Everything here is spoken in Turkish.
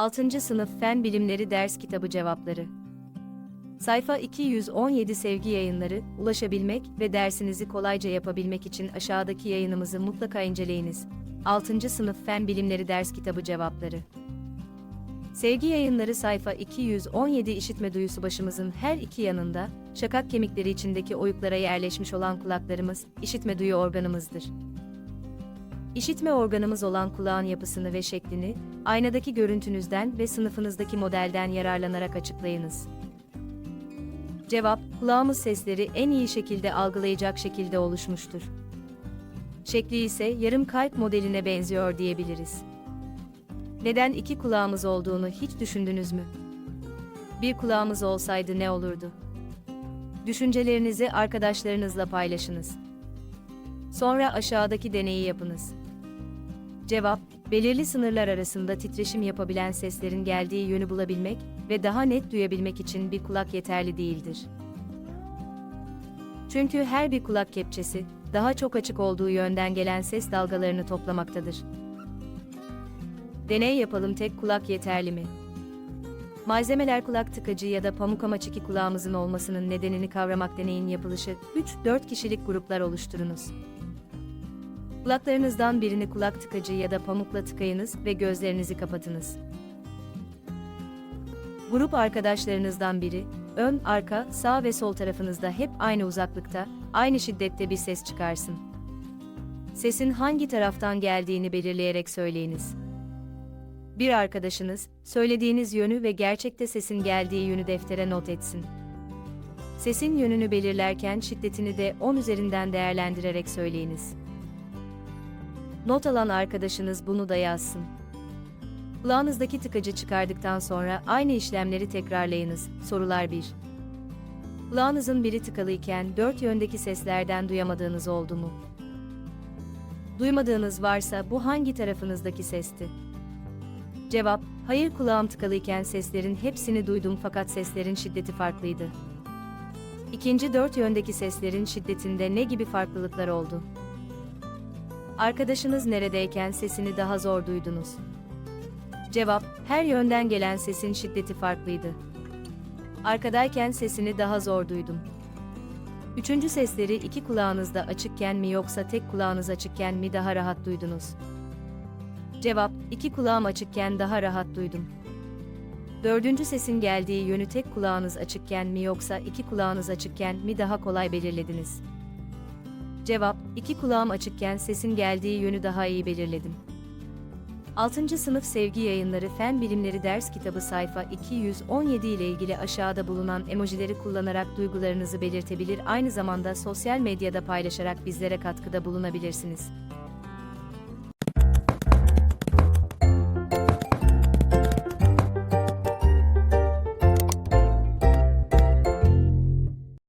6. Sınıf Fen Bilimleri Ders Kitabı Cevapları Sayfa 217 Sevgi Yayınları, ulaşabilmek ve dersinizi kolayca yapabilmek için aşağıdaki yayınımızı mutlaka inceleyiniz. 6. Sınıf Fen Bilimleri Ders Kitabı Cevapları Sevgi Yayınları sayfa 217 işitme duyusu başımızın her iki yanında, şakak kemikleri içindeki oyuklara yerleşmiş olan kulaklarımız, işitme duyu organımızdır. İşitme organımız olan kulağın yapısını ve şeklini, aynadaki görüntünüzden ve sınıfınızdaki modelden yararlanarak açıklayınız. Cevap, kulağımız sesleri en iyi şekilde algılayacak şekilde oluşmuştur. Şekli ise yarım kalp modeline benziyor diyebiliriz. Neden iki kulağımız olduğunu hiç düşündünüz mü? Bir kulağımız olsaydı ne olurdu? Düşüncelerinizi arkadaşlarınızla paylaşınız. Sonra aşağıdaki deneyi yapınız. Cevap, belirli sınırlar arasında titreşim yapabilen seslerin geldiği yönü bulabilmek ve daha net duyabilmek için bir kulak yeterli değildir. Çünkü her bir kulak kepçesi, daha çok açık olduğu yönden gelen ses dalgalarını toplamaktadır. Deney yapalım tek kulak yeterli mi? Malzemeler kulak tıkacı ya da pamuk amaç iki kulağımızın olmasının nedenini kavramak deneyin yapılışı 3-4 kişilik gruplar oluşturunuz. Kulaklarınızdan birini kulak tıkacı ya da pamukla tıkayınız ve gözlerinizi kapatınız. Grup arkadaşlarınızdan biri, ön, arka, sağ ve sol tarafınızda hep aynı uzaklıkta, aynı şiddette bir ses çıkarsın. Sesin hangi taraftan geldiğini belirleyerek söyleyiniz. Bir arkadaşınız, söylediğiniz yönü ve gerçekte sesin geldiği yönü deftere not etsin. Sesin yönünü belirlerken şiddetini de 10 üzerinden değerlendirerek söyleyiniz. Not alan arkadaşınız bunu da yazsın. Kulağınızdaki tıkacı çıkardıktan sonra aynı işlemleri tekrarlayınız. Sorular 1. Kulağınızın biri tıkalı iken dört yöndeki seslerden duyamadığınız oldu mu? Duymadığınız varsa bu hangi tarafınızdaki sesti? Cevap, hayır kulağım tıkalıyken seslerin hepsini duydum fakat seslerin şiddeti farklıydı. İkinci dört yöndeki seslerin şiddetinde ne gibi farklılıklar oldu? Arkadaşınız neredeyken sesini daha zor duydunuz. Cevap, her yönden gelen sesin şiddeti farklıydı. Arkadayken sesini daha zor duydum. Üçüncü sesleri iki kulağınızda açıkken mi yoksa tek kulağınız açıkken mi daha rahat duydunuz? Cevap, iki kulağım açıkken daha rahat duydum. Dördüncü sesin geldiği yönü tek kulağınız açıkken mi yoksa iki kulağınız açıkken mi daha kolay belirlediniz? Cevap, iki kulağım açıkken sesin geldiği yönü daha iyi belirledim. 6. Sınıf Sevgi Yayınları Fen Bilimleri Ders Kitabı sayfa 217 ile ilgili aşağıda bulunan emojileri kullanarak duygularınızı belirtebilir aynı zamanda sosyal medyada paylaşarak bizlere katkıda bulunabilirsiniz.